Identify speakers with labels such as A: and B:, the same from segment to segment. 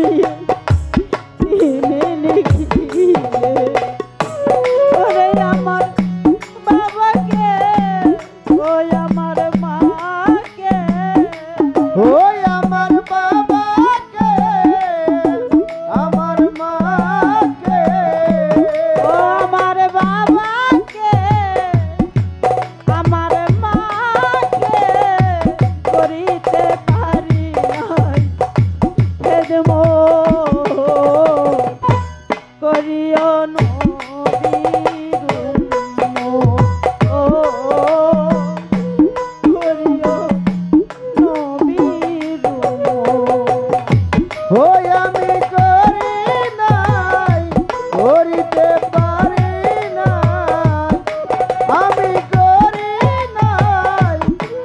A: আমি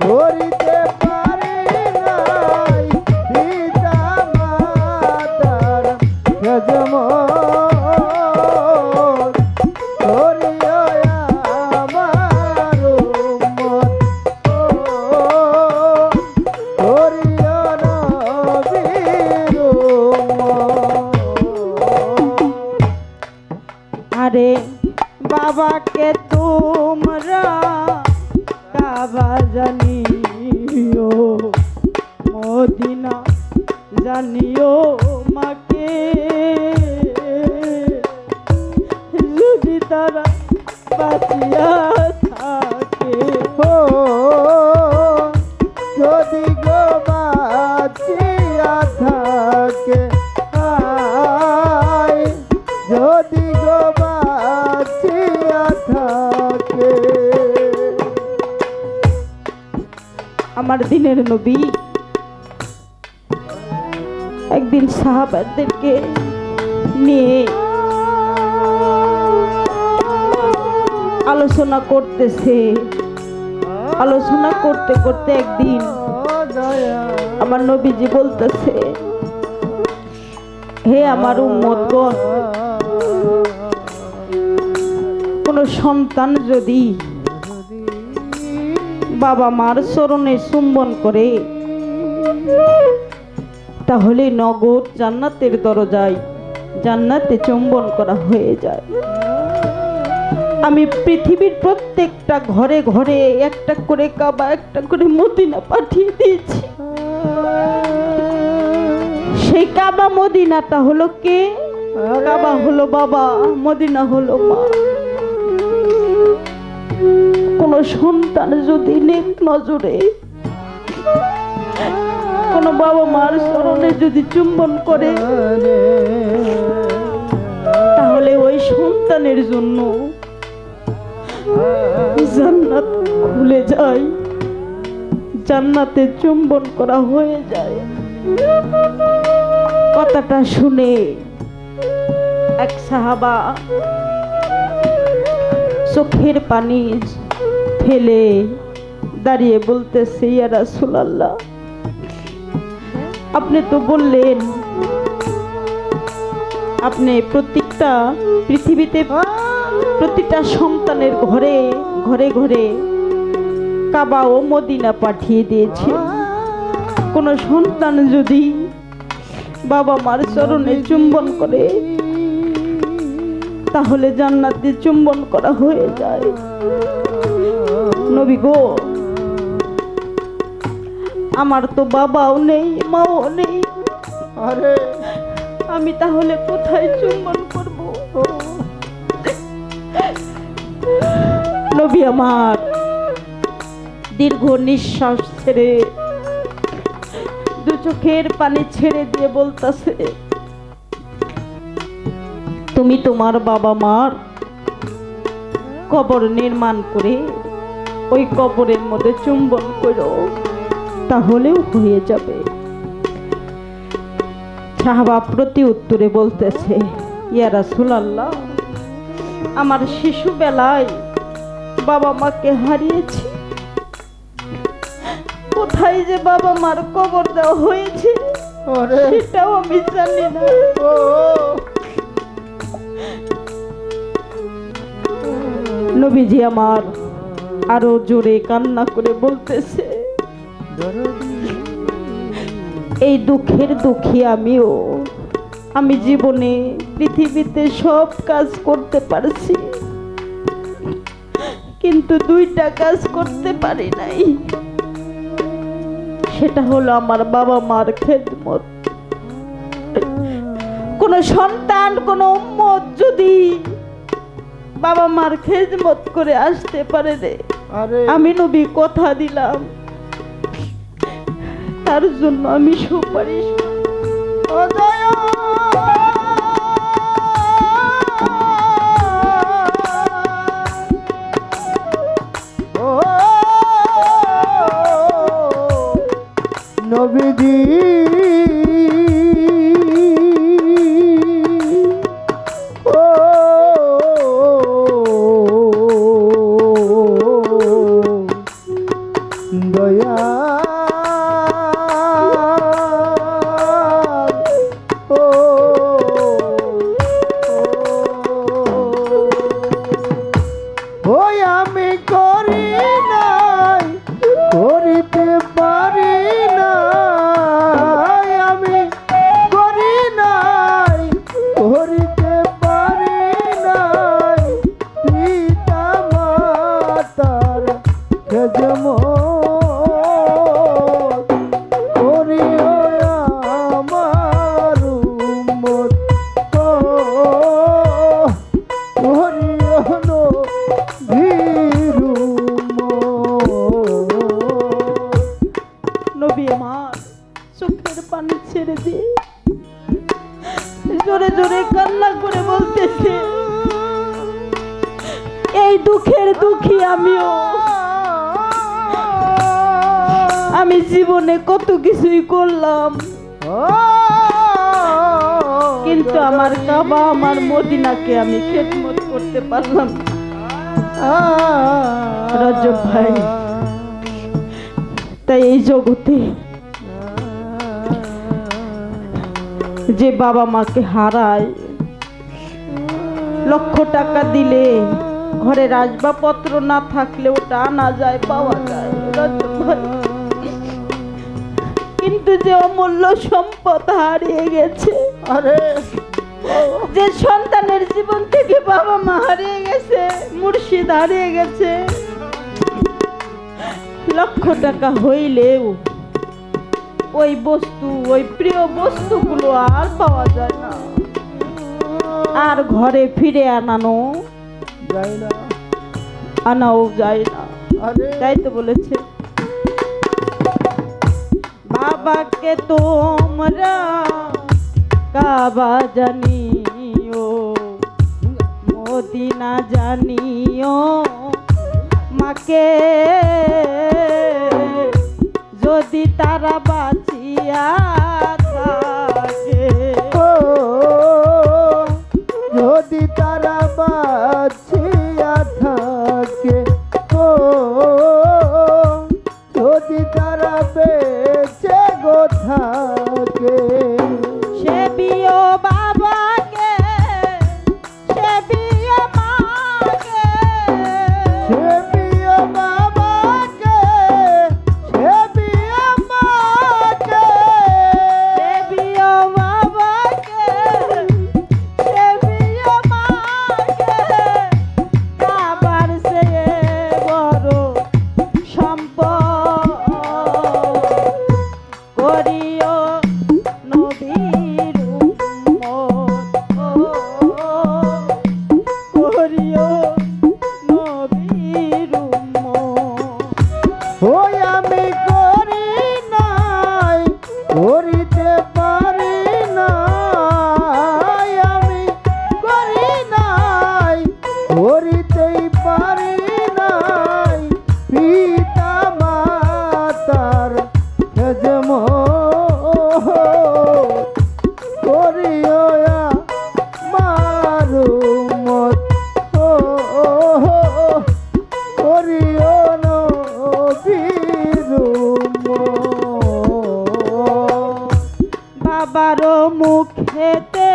A: করিতে
B: জানিও, মদিনা জানিও মাকে। যদি তারা বাঁচিয়া থাকে
A: ও যদি গো বাঁচিয়া থাকে যদি গো বাঁচিয়া থাকে
B: আমার দিনের নবী। একদিন সাহাবাদেরকে নিয়ে আলোচনা করতেছে। আলোচনা করতে করতে একদিন আমার নবীজি বলতেছে, হে আমার উম্মতগণ, কোন সন্তান যদি বাবা মার চরণে চুম্বন করে। তাহলে নগদ জান্নাতের দরজায় জান্নাতে চুম্বন করা হয়ে যায়। আমি পৃথিবীর প্রত্যেকটা ঘরে ঘরে একটা করে কাবা, একটা করে মদিনা পাঠিয়ে দিয়েছি। সেই কাবা মদিনাটা হলো কে? কাবা হলো বাবা, মদিনা হলো মা। কোন সন্তান যদি নেক নজরে, কোন বাবা মার স্মরণে যদি চুম্বন করে, তাহলে ওই সন্তানের জন্য জান্নাত খুলে যায়, জান্নাতে চুম্বন করা হয়ে যায়। কথাটা শুনে এক সাহাবা চোখের পানি ফেলে দাঁড়িয়ে বলতেছে, ইয়া রাসূলুল্লাহ। আপনি তো বললেন, আপনি প্রত্যেকটা পৃথিবীতে প্রতিটা সন্তানের ঘরে ঘরে ঘরে কাবা ও মদিনা পাঠিয়ে দিয়েছে। কোনো সন্তান যদি বাবা মার চরণে চুম্বন করে, তাহলে জান্নাতে চুম্বন করা হয়ে যায়। নবী গো। আমার তো বাবাও নেই মাও নেই।
A: আরে।
B: আমি তাহলে কোথায় চুম্বন করব? নবী আমার দীর্ঘ নিঃশ্বাস ছেড়ে দু চোখের পানি ছেড়ে দিয়ে বলতাছে তুমি তোমার বাবা মার কবর নির্মাণ করে ওই কবরের মধ্যে চুম্বন করো তাহলেও হয়ে যাবে। সাহাবা প্রতি উত্তরে বলতেছে ইয়া রাসূলুল্লাহ আমার শিশু বেলায় বাবা মাকে হারিয়েছি। কোথায় যে বাবা মার কবর দেওয়া হয়েছে সেটাও আমি জানি না। নবীজি আমার আরও জোরে কান্না করে বলতেছে, এই দুঃখের দুঃখী আমিও। আমি জীবনে পৃথিবীতে সব কাজ করতে পারছি, কিন্তু দুইটা কাজ করতে পারি নাই। সেটা হলো আমার বাবা মার খেদমত। কোন সন্তান, কোন উম্মত যদি বাবা মার খেদমত করে আসতে পারে রে আমি নবী কথা দিলাম। তার জন্য আমি সুপারিশ।
A: ও
B: কত কিছুই করলাম কিন্তু আমার কাবা, আমার মদিনাকে আমি খেদমত করতে পারলাম। রজব ভাই। তাই এই জগতে যে বাবা মাকে হারায়, লক্ষ টাকা দিলে ঘরের আসবাবপত্র না থাকলে ওটা আনা যায়, পাওয়া যায় রজব ভাই। যে অমূল্য সম্পদ হারিয়ে গেছে।
A: আরে।
B: যে সন্তানের জীবন থেকে বাবা মা হারিয়ে গেছে মুর্শিদ হারিয়ে গেছে। লক্ষ টাকা হইলেও ওই বস্তু ওই প্রিয় বস্তুগুলো আর পাওয়া যায় না। আর ঘরে ফিরে আনানো
A: যায় না।
B: আনাও যায় না। তাই তো বলেছে। বাবাকে তোমরা কাবা জানিও মদিনা জানিও মাকে যদি তারা বাঁচিয়া বাবারও মুখেতে,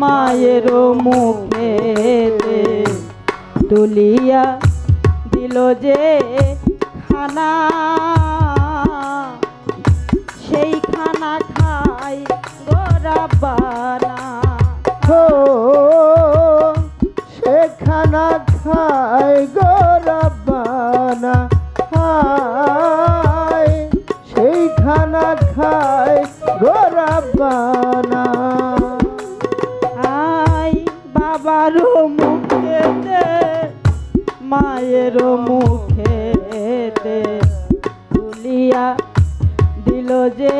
B: মায়েরও মুখেতে তুলিয়া দিল যে খানা। সেই খানা খাই গোরাবানা
A: হো সে খানা খাই গোরাবানা খাই সেই খানা খাই গোরাবানা
B: আই বাবারও মুখেতে মুখে মুখেতে তুলিয়া
A: দিল যে